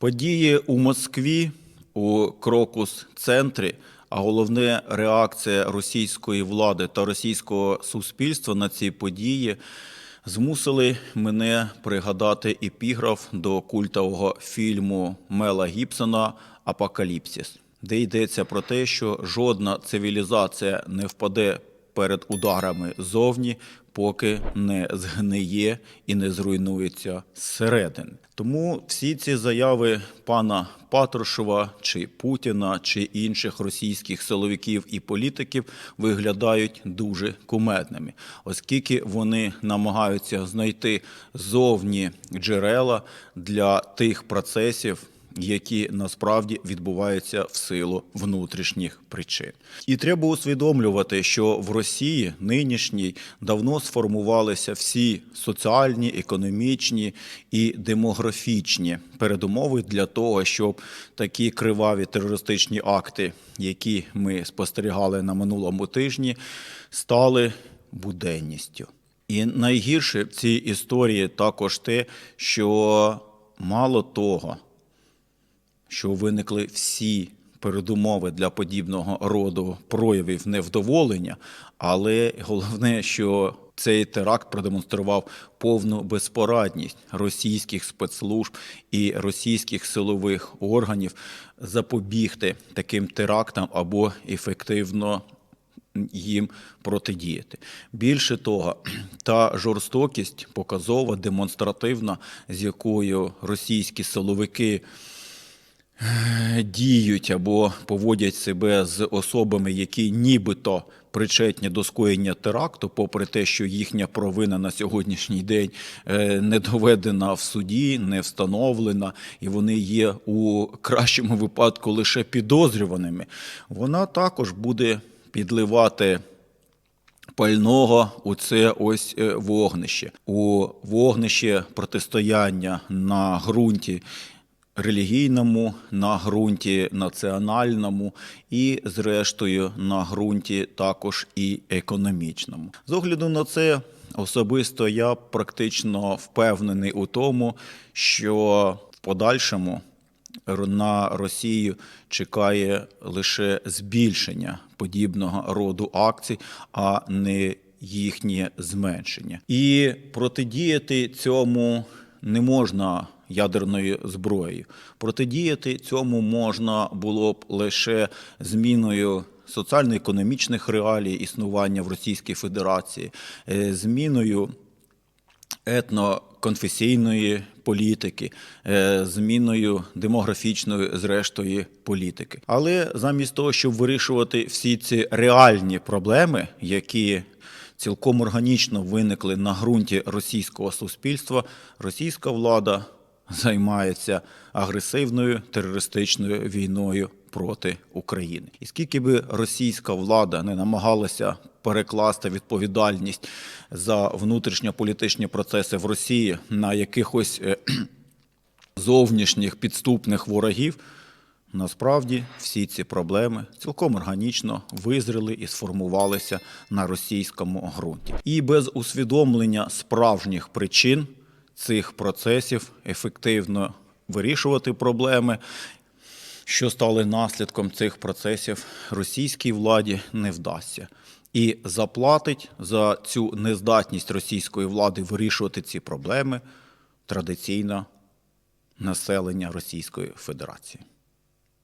Події у Москві у Крокус центрі, а головне реакція російської влади та російського суспільства на ці події змусили мене пригадати епіграф до культового фільму Мела Гібсона Апокаліпсис, де йдеться про те, що жодна цивілізація не впаде перед ударами зовні, поки не згниє і не зруйнується зсередини. Тому всі ці заяви пана Патрушева чи Путіна чи інших російських силовиків і політиків виглядають дуже кумедними, оскільки вони намагаються знайти зовні джерела для тих процесів які насправді відбуваються в силу внутрішніх причин. І треба усвідомлювати, що в Росії нинішній давно сформувалися всі соціальні, економічні і демографічні передумови для того, щоб такі криваві терористичні акти, які ми спостерігали на минулому тижні, стали буденністю. І найгірше в цій історії також те, що мало того, що виникли всі передумови для подібного роду проявів невдоволення, але головне, що цей теракт продемонстрував повну безпорадність російських спецслужб і російських силових органів запобігти таким терактам або ефективно їм протидіяти. Більше того, та жорстокість показова, демонстративна, з якою російські силовики діють або поводять себе з особами, які нібито причетні до скоєння теракту, попри те, що їхня провина на сьогоднішній день е, не доведена в суді, не встановлена, і вони є у кращому випадку лише підозрюваними, вона також буде підливати. Пального у це ось е, вогнище, у вогнище протистояння на ґрунті релігійному, на ґрунті національному і, зрештою, на ґрунті також і економічному. З огляду на це особисто я практично впевнений у тому, що в подальшому на Росію чекає лише збільшення подібного роду акцій, а не їхнє зменшення. І протидіяти цьому не можна ядерною зброєю. Протидіяти цьому можна було б лише зміною. Соціально-економічних реалій існування в Російській Федерації, е, зміною етноконфесійної політики, е, зміною демографічної, зрештою, політики. Але замість того, щоб вирішувати всі ці реальні проблеми, які цілком органічно виникли на ґрунті російського суспільства, російська влада займається агресивною терористичною війною проти України. І скільки би російська влада не намагалася перекласти відповідальність за внутрішньополітичні процеси в Росії на якихось е, зовнішніх підступних ворогів. Насправді всі ці проблеми цілком органічно визріли і сформувалися на російському ґрунті. І без усвідомлення справжніх причин цих процесів ефективно вирішувати проблеми, що стали наслідком цих процесів, російській владі не вдасться. І заплатить за цю нездатність російської влади вирішувати ці проблеми традиційно населення Російської Федерації.